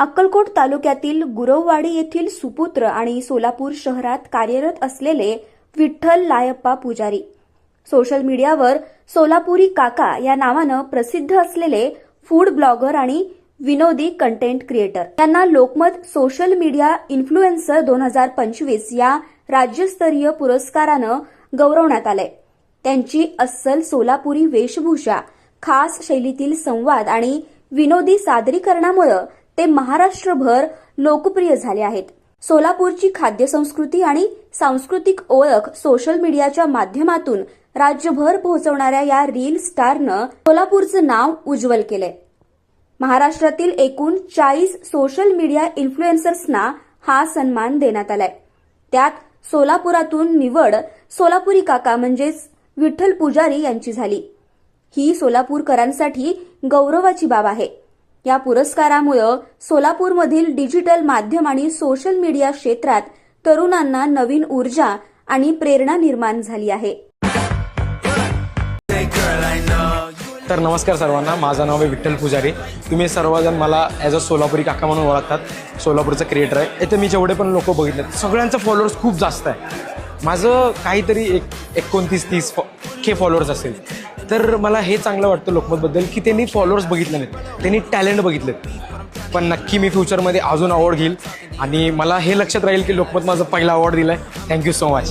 अक्कलकोट तालुक्यातील गुरववाडी येथील सुपुत्र आणि सोलापूर शहरात कार्यरत असलेले विठ्ठल लायप्पा पुजारी. सोशल मीडियावर सोलापुरी काका या नावानं प्रसिद्ध असलेले फूड ब्लॉगर आणि विनोदी कंटेंट क्रिएटर त्यांना लोकमत सोशल मीडिया इन्फ्लुएन्सर दोन हजार पंचवीस या राज्यस्तरीय पुरस्कारानं गौरवण्यात आलंय. त्यांची अस्सल सोलापुरी वेशभूषा खास शैलीतील संवाद आणि विनोदी सादरीकरणामुळं ते महाराष्ट्रभर लोकप्रिय झाले आहेत. सोलापूरची खाद्य संस्कृती आणि सांस्कृतिक ओळख सोशल मीडियाच्या माध्यमातून राज्यभर पोहोचवणाऱ्या या रील स्टारनं सोलापूरचं नाव उज्ज्वल केलंय. महाराष्ट्रातील एकूण चाळीस सोशल मीडिया इन्फ्लुएन्सर्सना हा सन्मान देण्यात आलाय. त्यात सोलापुरातून निवड सोलापुरी काका म्हणजेच विठ्ठल पुजारी यांची झाली. ही सोलापूरकरांसाठी गौरवाची बाब आहे. या पुरस्कारामुळं सोलापूरमधील डिजिटल माध्यम आणि सोशल मीडिया क्षेत्रात तरुणांना नवीन ऊर्जा आणि प्रेरणा निर्माण झाली आहे. तर नमस्कार सर्वांना माझं नाव आहे विठ्ठल पुजारी. तुम्ही सर्वजण मला ॲज अ सोलापुरी काका म्हणून ओळखतात. सोलापूरचं क्रिएटर आहे. इथे मी जेवढे पण लोक बघितले सगळ्यांचं फॉलोअर्स खूप जास्त आहे. माझं काहीतरी एक एकोणतीस तीस फॉ के फॉलोअर्स असेल तर मला हे चांगलं वाटतं लोकमतबद्दल की त्यांनी फॉलोअर्स बघितले नाहीत. त्यांनी टॅलेंट बघितलेत. पण नक्की मी फ्युचरमध्ये अजून अवॉर्ड घेईल. आणि मला हे लक्षात राहील की लोकमत माझं पहिला अवॉर्ड दिला आहे थँक्यू सो मच